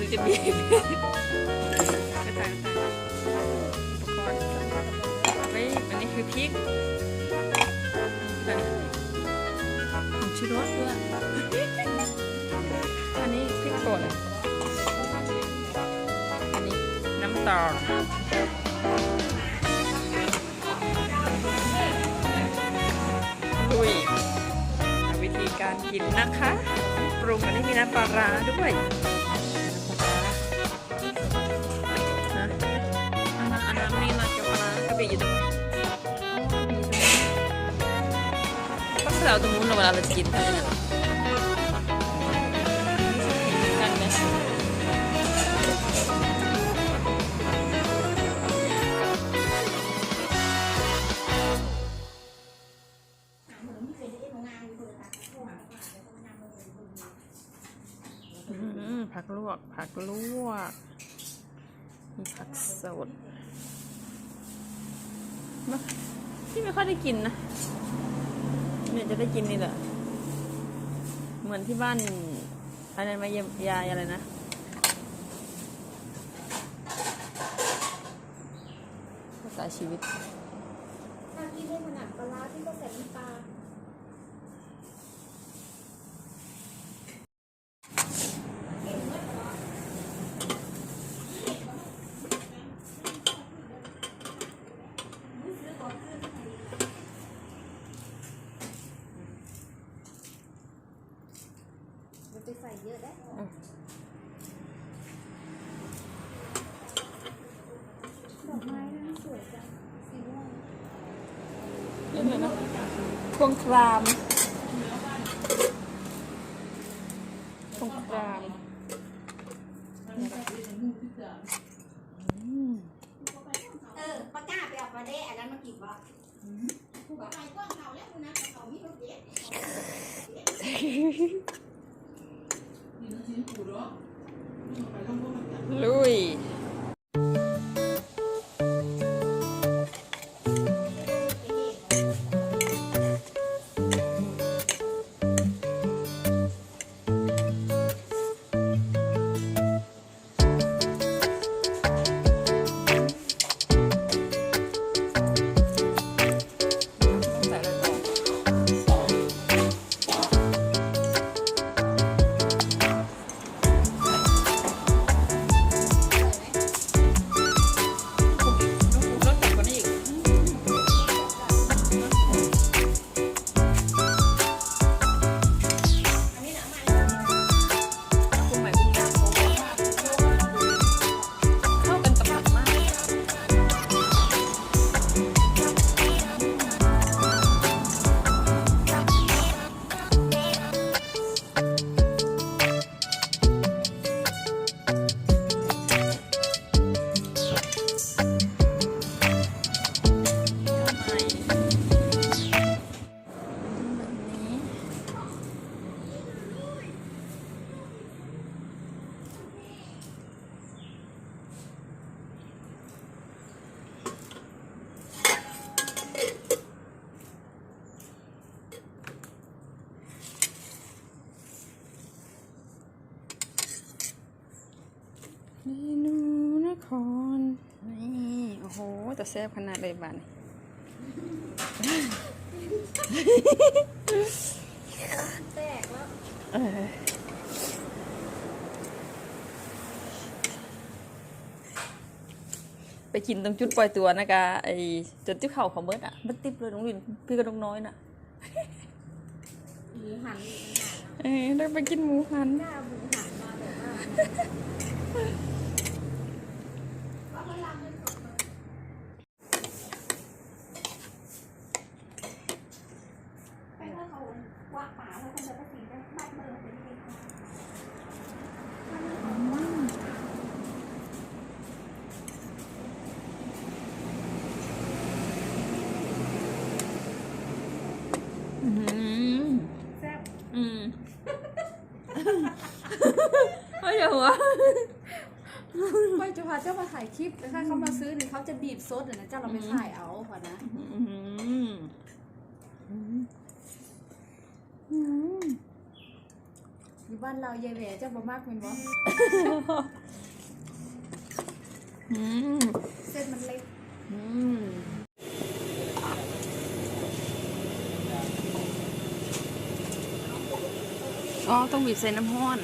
ถึงจะบีบก็ตามตามอุปกรณ์เอาไว้อันนี้คือพริกผงชูรสด้วยอันนี้พริกป่นอันนี้น้ำตาลลุยวิธีการกินนะคะ ปรุงอันนี้มีน้ำปลาร้าด้วย ต้องไปเอาตรงนู้นเราเวลาเราจะกินไปเนี่ยกันไหมอืมผักลวก ผักลวก มีผักสดมาที่ไม่ค่อยได้กินนะ เนี่ยจะได้กินนี่แหละ เหมือนที่บ้านอะไรมาเยียยายอะไรนะภาษาชีวิต ถ้าพี่ไม่ถนัดปลาร้าพี่ก็ใส่น้ำปลา มันจะใส่เยอะได้ดอกไม้นะสวยจังสีม่วง นี่เลยนะ พวงครามพวงครามอืมเออปลากล้าไปเอาปลาเด้อันนั้นมากินวะผู้บ่าวกว้างเขาแล้วคุณนะเขามีรถเด็ดลุย ครนี่โอ้โหแต่แซ่บขนาดเลยบ้านแตกแล้วเออไปกินตรงจุดปล่อยตัวนะกะไอจนที่เข่าของเบิร์ดอะมันติบเลยน้องวินพี่กับน้องน้อยน่ะหมูหันอีกต่างหากเออได้ไปกินหมูหันหน้าหมูหันมาแบบว่า แซ่บอืมไม่ใช่หัวไม่จะพาเจ้ามาถ่ายคลิปแต่ถ้าเขามาซื้อเนี่ยเขาจะบีบซดเดี๋ยนะเจ้าเราไปถ่ายเอาพอนะอยู่บ้านเราเยายแหว่เจ้าบ่มากเป็นบ่เส้นมันเล็ก อ๋อ ต้องบีบใส่น้ำห้อน